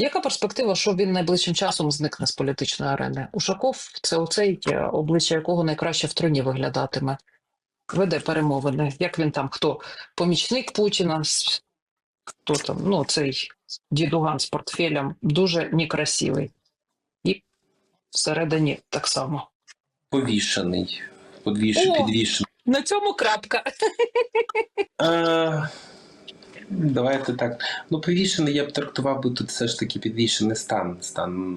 Яка перспектива, що він найближчим часом зникне з політичної арени? Ушаков це оцей е, обличчя якого найкраще в троні виглядатиме. Веде перемовини. Як він там? Хто? Помічник Путіна? Хто там? Ну, цей дідуган з портфелем дуже некрасивий. І всередині так само. Повішений. Подвіш... Підвішений. На цьому крапка. Давайте так. Ну, повішений я б трактував би тут все ж таки підвішений стан, стан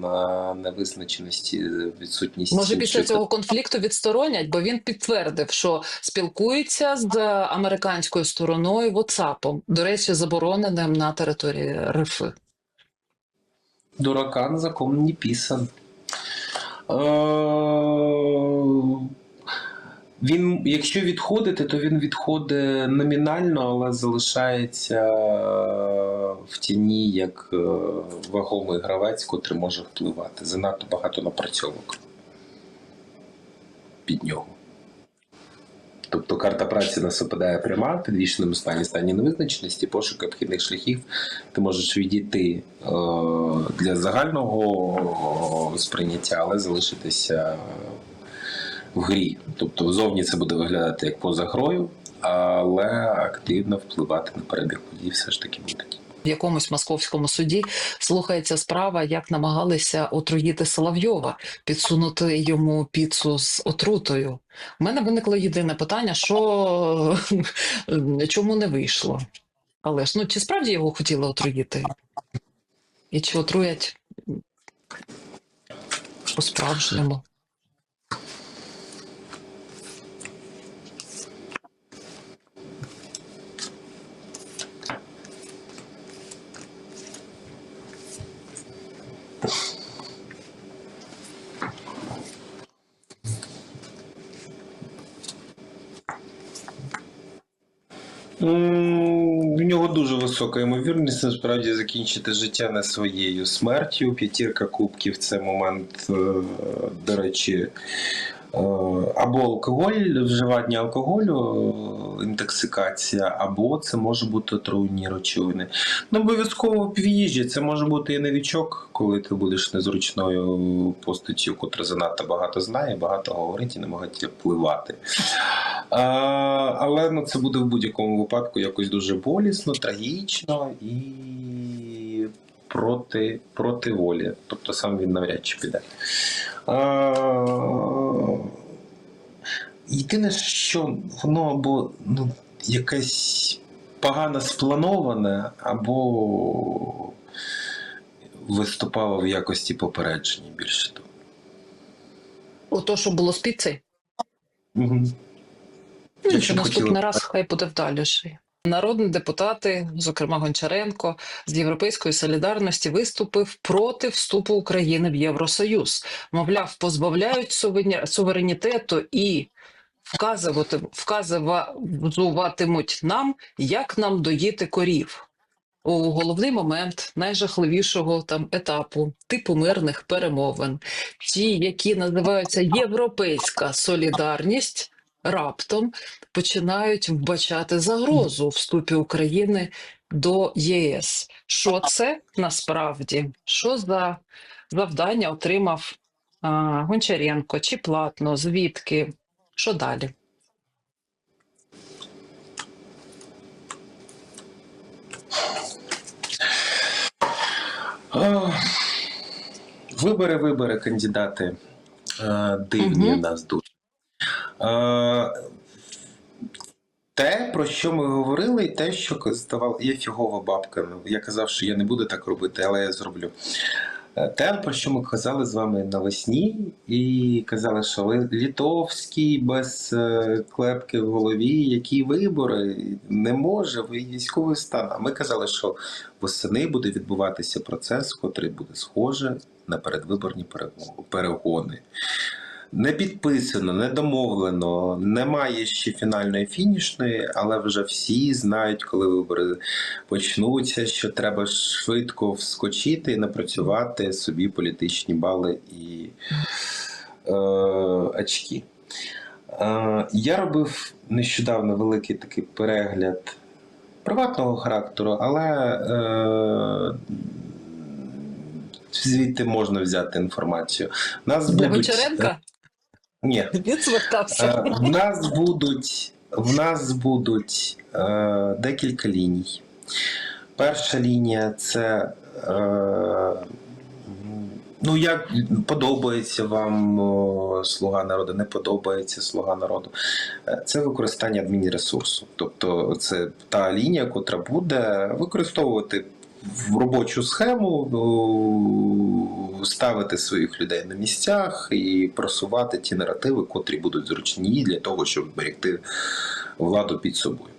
невизначеності, відсутність. Може, після цього конфлікту відсторонять, бо він підтвердив, що спілкується з американською стороною WhatsApp, до речі, забороненим на території РФ. Дуракан закон не писан. Е, Він, якщо відходити, то він відходить номінально, але залишається в тіні як е, вагомий гравець, котрий може впливати. Занадто багато напрацьовок під нього. Тобто карта праці нас випадає пряма, в підвішеному стані стані невизначеності, пошук обхідних шляхів. Ти можеш відійти е, для загального сприйняття, але залишитися в грі. Тобто зовні це буде виглядати як поза грою, але активно впливати на перебіг подій все ж таки будуть. В якомусь московському суді слухається справа, як намагалися отруїти Соловйова, підсунути йому піцу з отрутою. У мене виникло єдине питання: що чому не вийшло? Але ж ну чи справді його хотіли отруїти? І чи отруять по-справжньому? М, В нього дуже висока ймовірність насправді закінчити життя не своєю смертю. П'ятірка кубків це момент, е, до речі, е, або алкоголь, вживання алкоголю, інтоксикація, або це може бути отруйні речовини. Не обов'язково в їжі, це може бути і новічок, коли ти будеш незручною постаттю, котра занадто багато знає, багато говорить і може впливати. А, але ну, це буде в будь-якому випадку якось дуже болісно, трагічно і проти, проти волі. Тобто сам він навряд чи піде. А, єдине, що воно або ну, якесь погано сплановане, або виступало в якості попередження більше того. Ото, що було з піцею? Угу. Ну, Якщо наступний хотіли- раз хай буде вдаліший. Народні депутати, зокрема Гончаренко, з Європейської солідарності виступив проти вступу України в Євросоюз. Мовляв, позбавляють суверенітету і вказувати, вказуватимуть нам, як нам доїти корів. У головний момент найжахливішого там етапу типу мирних перемовин, ті, які називаються Європейська солідарність, раптом починають вбачати загрозу вступі України до ЄС. Що це насправді? Що за завдання отримав а, Гончаренко чи платно? Звідки? Що далі? Вибори, вибори, кандидати. Дивні Мгм. в нас дуже. А, Те, про що ми говорили, і те, що здавав, я фігова бабка. Я казав, що я не буду так робити, але я зроблю. Е, Те, про що ми казали з вами навесні, і казали, що Ли- Літовський без е, клепки в голові, які вибори не може, ви військовий стан. А ми казали, що восени буде відбуватися процес, котрий буде схожий на передвиборні перегони. Не підписано, не домовлено, немає ще фінальної фінішної, але вже всі знають, коли вибори почнуться, що треба швидко вскочити і напрацювати собі політичні бали і е, очки. Е, я робив нещодавно великий такий перегляд приватного характеру, але е, звідти можна взяти інформацію. Нас Для будуть... Гончаренка Ні. він звертався. Е, В нас будуть, в нас будуть е, декілька ліній. Перша лінія це. Е, Ну, як подобається вам о, слуга народу, не подобається слуга народу. Е, Це використання адмінресурсу. Тобто це та лінія, котра буде використовувати в робочу схему, о, ставити своїх людей на місцях і просувати ті наративи, котрі будуть зручні для того, щоб зберегти владу під собою.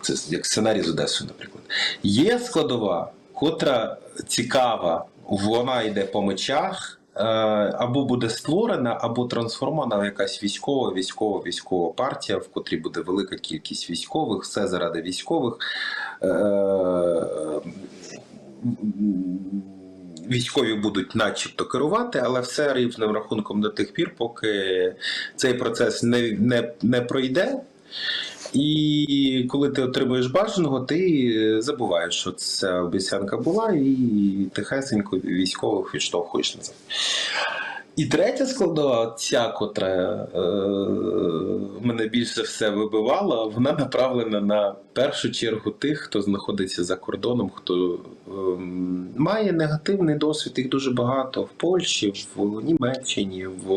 Це як сценарій з Одесою, наприклад. Є складова, котра цікава, вона йде по мечах. е, Або буде створена, або трансформована якась військова, військова, військова партія, в котрій буде велика кількість військових, все заради військових. Військові будуть начебто керувати, але все рівним рахунком до тих пір, поки цей процес не, не, не пройде. І коли ти отримуєш бажаного, ти забуваєш, що ця обіцянка була, і тихесенько військових відштовхуєш назад. І третя складова, ця, котра е, мене більше все вибивала, вона направлена на першу чергу тих, хто знаходиться за кордоном, хто е, має негативний досвід, їх дуже багато в Польщі, в Німеччині, в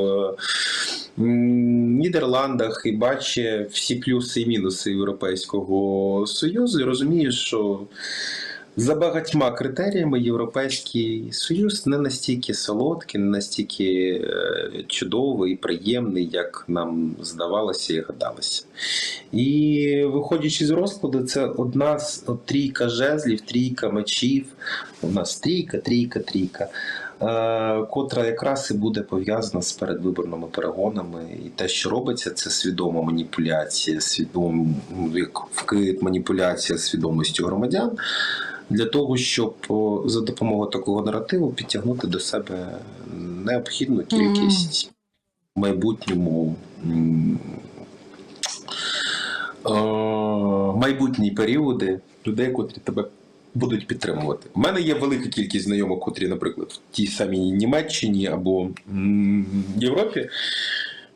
м, Нідерландах і бачить всі плюси і мінуси Європейського Союзу. І розуміє, що за багатьма критеріями Європейський Союз не настільки солодкий, не настільки е, чудовий і приємний, як нам здавалося і гадалося. І виходячи з розкладу, це одна з от, трійка жезлів, трійка мечів. У нас трійка, трійка, трійка. е, Котра якраз і буде пов'язана з передвиборними перегонами, і те, що робиться, це свідома маніпуляція, свідом як вкид, маніпуляція свідомістю громадян для того, щоб за допомогою такого наративу підтягнути до себе необхідну кількість в майбутньому е, майбутні періоди людей, котрі тебе будуть підтримувати. У мене є велика кількість знайомих, котрі, наприклад, в тій самій Німеччині або Європі,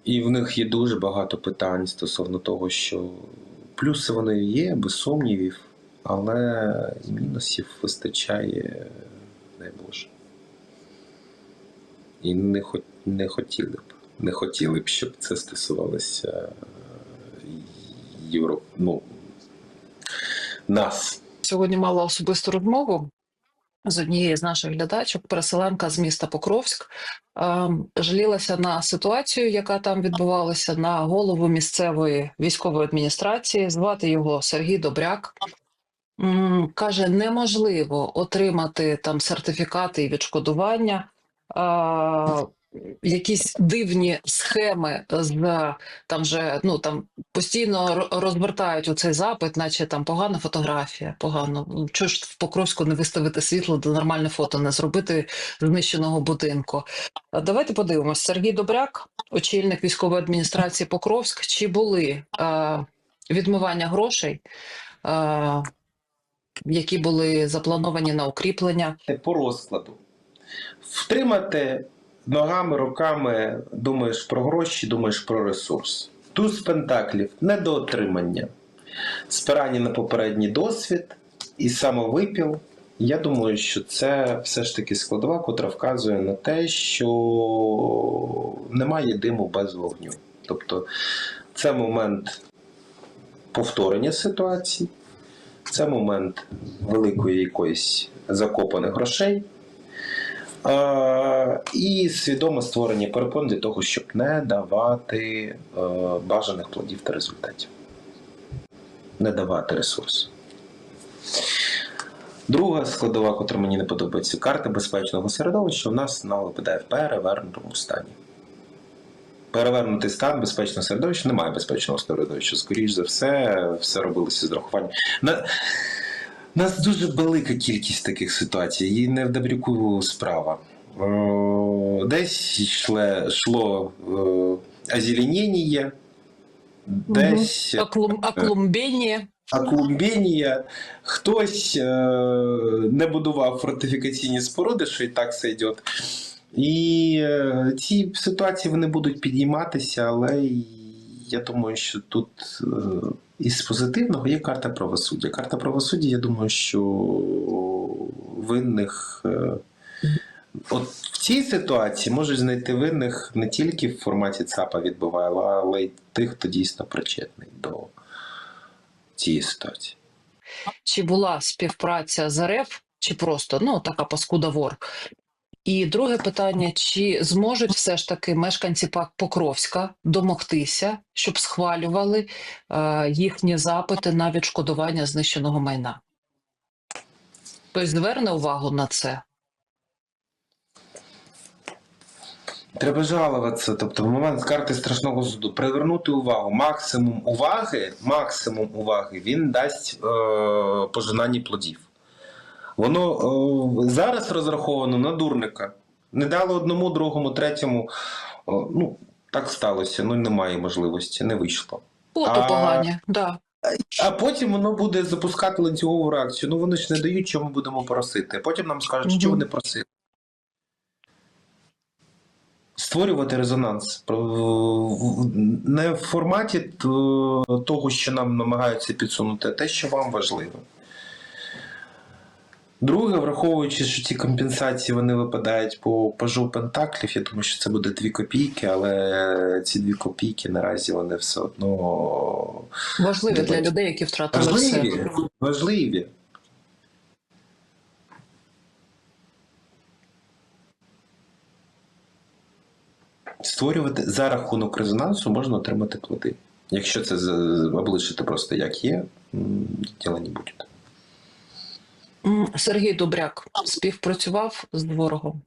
і в них є дуже багато питань стосовно того, що плюси вони є, без сумнівів, але мінусів вистачає, дай Боже. І не, хо- не хотіли б, не хотіли б, щоб це стосувалося Європи, ну, нас. Сьогодні мала особисту розмову з однією з наших глядачок, переселенка з міста Покровськ, ем, жалілася на ситуацію, яка там відбувалася, на голову місцевої військової адміністрації. Звати його Сергій Добряк. Каже, неможливо отримати там сертифікати і відшкодування. А, якісь дивні схеми з там же ну там постійно ро- розвертають у цей запит, наче там погана фотографія, погано. Ну, Чого ж в Покровську не виставити світло, де нормальне фото, не зробити знищеного будинку? Давайте подивимось. Сергій Добряк, очільник військової адміністрації Покровськ, чи були е, відмивання грошей, які були заплановані на укріплення? по розкладу. Втримати ногами, руками, думаєш про гроші, думаєш про ресурс. Туз пентаклів недоотримання, спирання на попередній досвід і самовипіл. Я думаю, що це все ж таки складова, котра вказує на те, що немає диму без вогню. Тобто це момент повторення ситуації, це момент великої якоїсь закопаних грошей. І свідоме створення перепон для того, щоб не давати е, бажаних плодів та результатів. Не давати ресурс. Друга складова, котра мені не подобається, карта безпечного середовища у нас випадає в перевернутому стані. Перевернутий стан безпечного середовища немає безпечного середовища. Скоріше за все, все робилося з рахуванням. На... Нас дуже велика кількість таких ситуацій, і не в Добряку справа. Е, Десь йшло, йшло е, озеленіння, десь Оклум, оклумбіння, хтось е, не будував фортифікаційні споруди, що і так все йде. І е, ці ситуації вони будуть підійматися, але я думаю, що тут е, із позитивного є карта правосуддя. Карта правосуддя, я думаю, що винних. е, От в цій ситуації можуть знайти винних не тільки в форматі ЦАПа відбуває, але й тих, хто дійсно причетний до цієї ситуації. Чи була співпраця з РФ, чи просто ну така паскуда вор? І друге питання: чи зможуть все ж таки мешканці Покровська домогтися, щоб схвалювали е, їхні запити на відшкодування знищеного майна? Хтось зверне увагу на це? Треба жалуватися, тобто в момент карти страшного суду привернути увагу. Максимум уваги, максимум уваги він дасть е, пожинанні плодів. Воно е, зараз розраховано на дурника. Не дало одному, другому, третьому. Е, ну, так сталося, ну немає можливості, не вийшло. Фото А- погані, да. А потім воно буде запускати ланцюгову реакцію. Ну вони ж не дають, що ми будемо просити. Потім нам скажуть, що Мгм. вони просили. Створювати резонанс не в форматі того, що нам намагаються підсунути, а те, що вам важливо. Друге, враховуючи, що ці компенсації вони випадають по пажу пентаклів, я думаю, що це буде дві копійки, але ці дві копійки наразі вони все одно Важливі для людей, які втратили Важливі, все. важливі. Створювати за рахунок резонансу можна отримати плоди. Якщо це облишити просто як є, діла не буде. Сергій Добряк співпрацював з ворогом.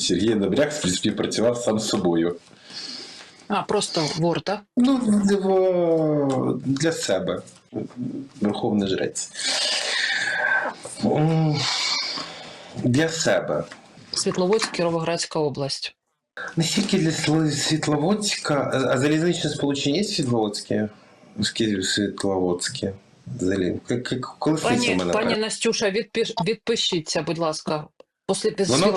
Сергій Добряк співпрацював сам з собою. А, просто вор, так? Ну, для себе. Верховний жрець. Для себе. Світловодськ, Кіровоградська область. Не тільки для Світловодська, а- залізничне сполучення є Світловодське? Світловодське. Залі... К- к- в Пані, мене. пані. Настюша, відпиш, відпишіться, будь ласка, Воно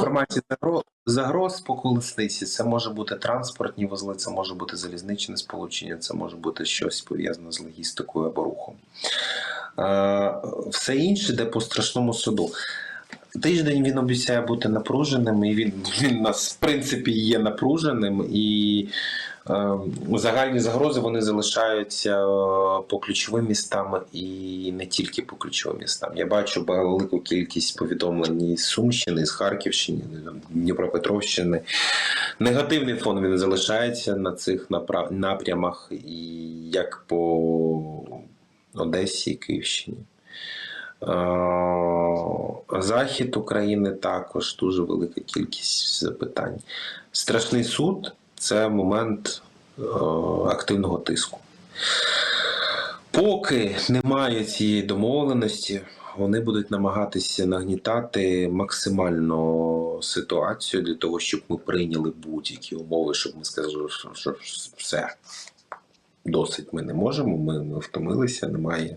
форматі загроз, загроз по колесниці. Це може бути транспортні вузли, це може бути залізничне сполучення, це може бути щось пов'язане з логістикою або рухом. Е, Все інше де по страшному суду. Тиждень він обіцяє бути напруженим, і він, він нас, в принципі, є напруженим. І е, загальні загрози вони залишаються е, по ключовим містам і не тільки по ключовим містам. Я бачу велику кількість повідомлень із Сумщини, з Харківщини, Дніпропетровщини. Негативний фон він залишається на цих напрямах, і як по Одесі і Київщині. Е, Захід України також дуже велика кількість запитань. Страшний суд це момент е, активного тиску. Поки немає цієї домовленості, вони будуть намагатися нагнітати максимально ситуацію для того, щоб ми прийняли будь-які умови, щоб ми сказали, що, все досить ми не можемо, ми, ми втомилися, немає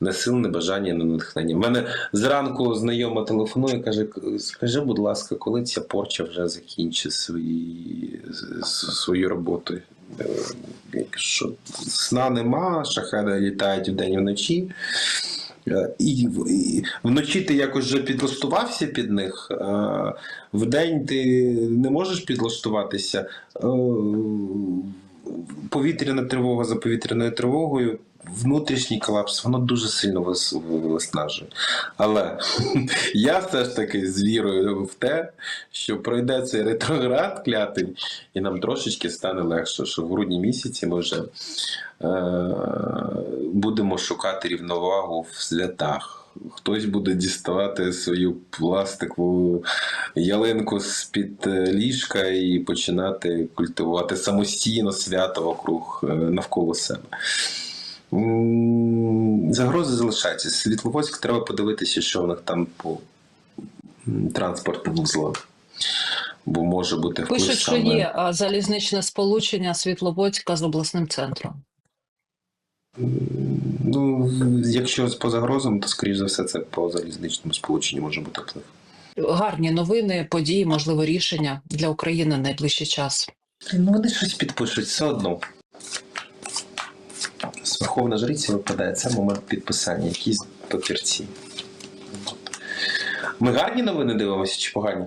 не сил, не бажання, не натхнення. Мене зранку знайома телефонує, каже: скажи, будь ласка, коли ця порча вже закінчить свої, свою роботу? Е, що сна нема, шахеди літають вдень і вночі. Е, І, вночі ти якось вже підлаштувався під них. е, Вдень ти не можеш підлаштуватися. Е, Повітряна тривога за повітряною тривогою, внутрішній колапс, воно дуже сильно вис- виснажує. Але я все ж таки з вірою в те, що пройде цей ретроград клятий, і нам трошечки стане легше, що в грудні місяці ми вже е, будемо шукати рівновагу в святах. хтось буде діставати свою пластикову ялинку з-під е, ліжка і починати культивувати самостійно свято вокруг е, навколо себе. Загрози залишаються. Світловодськ треба подивитися, що в них там по транспортним вузлам. Бо може бути вплив Пишуть, що є залізничне сполучення Світловодська з обласним центром. Ну, якщо по загрозам, то скоріш за все це по залізничному сполученню може бути вплив. Гарні новини, події, можливо, рішення для України в найближчий час. Ну вони щось підпишуть все одно. Верховна жриця випадає, це момент підписання, якісь папірці. Ми гарні новини дивимося чи погані?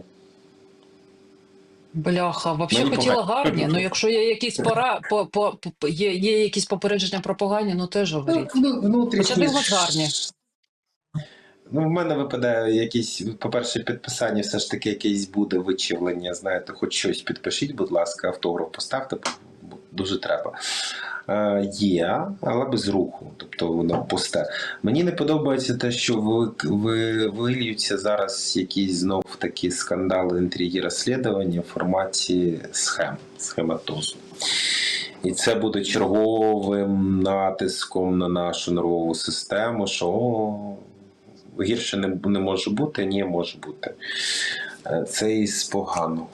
Бляха, взагалі хотіла погано. гарні. Ну, якщо є якісь пора, по, по, по- є, є якісь попередження про погані, ну теж говоріть. Ну, внутрішні. Хоча б гарні. Ну, в мене випадає якісь, по-перше, підписання все ж таки якесь буде вичавлення. Знаєте, хоч щось підпишіть, будь ласка, автограф поставте, дуже треба. Е, є, але без руху, тобто воно пусте. Мені не подобається те, що ви, ви, виліються зараз якісь знов такі скандали інтриги розслідування в форматі схем, схематозу. І це буде черговим натиском на нашу нервову систему, що о, гірше не, не може бути, ні, може бути. Е, Це із поганого.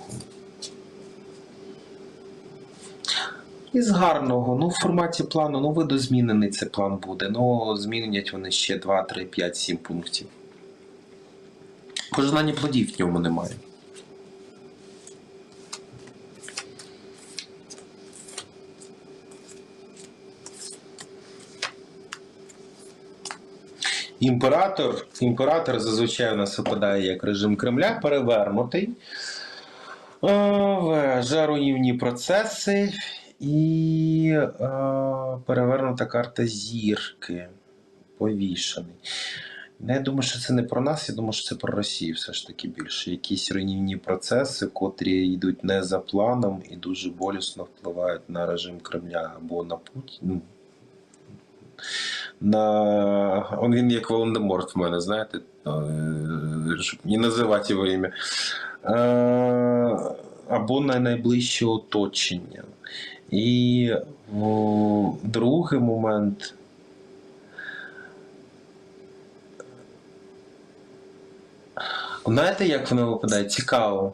Із гарного, ну в форматі плану, ну видозмінений цей план буде. Ну, змінять вони ще 2, 3, 5, 7 пунктів. Пожинання плодів в ньому немає. Імператор, імператор зазвичай у нас випадає як режим Кремля, перевернутий. Е, Вже руйнівні процеси і е, перевернута карта зірки. Повішений. Ну, Я думаю, що це не про нас, я думаю, що це про Росію все ж таки більше. Якісь руйнівні процеси, котрі йдуть не за планом і дуже болісно впливають на режим Кремля або на Путін. На... Он він як Волан-де-Морт в мене, знаєте, е, щоб не називати його ім'я. Е, Або на найближче оточення. І другий момент. Знаєте, як воно випадає? Цікаво.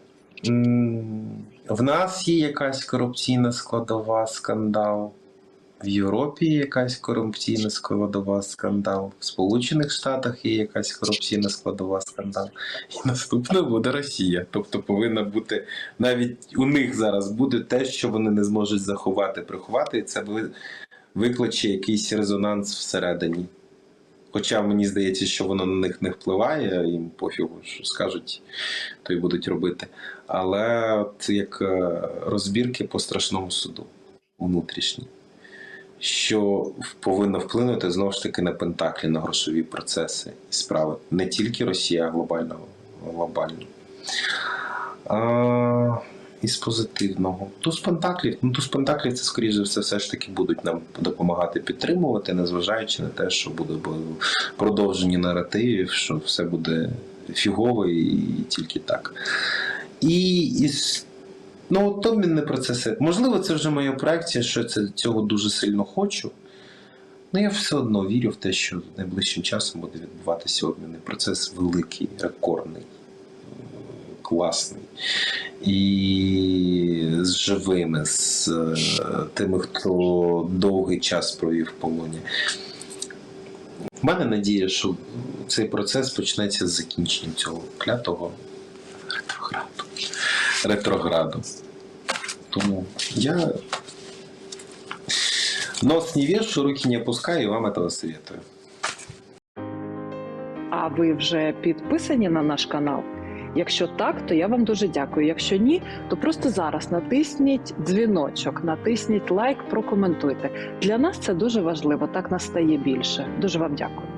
В нас є якась корупційна складова скандал. В Європі якась корупційна складова скандал. В Сполучених Штатах є якась корупційна складова скандал. І наступна буде Росія. Тобто повинна бути навіть у них зараз буде те, що вони не зможуть заховати, приховати, і це викличе якийсь резонанс всередині. Хоча мені здається, що воно на них не впливає, їм пофігу, що скажуть, то й будуть робити. Але от як е, розбірки по страшному суду внутрішні, що повинно вплинути знову ж таки на пентаклі, на грошові процеси і справи. Не тільки Росія, а глобально. глобально. А, із позитивного. Туз пентаклів. Ну, туз пентаклів це, скоріш за все, все ж таки будуть нам допомагати підтримувати, незважаючи на те, що буде продовження наративів, що все буде фігово і тільки так. І із Ну, от обмінні процеси. Можливо, це вже моя проекція, що це цього дуже сильно хочу. Ну, я все одно вірю в те, що найближчим часом буде відбуватися обмінний процес великий, рекордний, класний. І з живими, з е, тими, хто довгий час провів в полоні. У мене надія, що цей процес почнеться з закінченням цього клятого. Ретрограду. Тому я нос не вешу, руки не опускаю, и вам этого советую. А ви вже підписані на наш канал? Якщо так, то я вам дуже дякую. Якщо ні, то просто зараз натисніть дзвіночок, натисніть лайк, прокоментуйте. Для нас це дуже важливо. Так нас стає більше. Дуже вам дякую.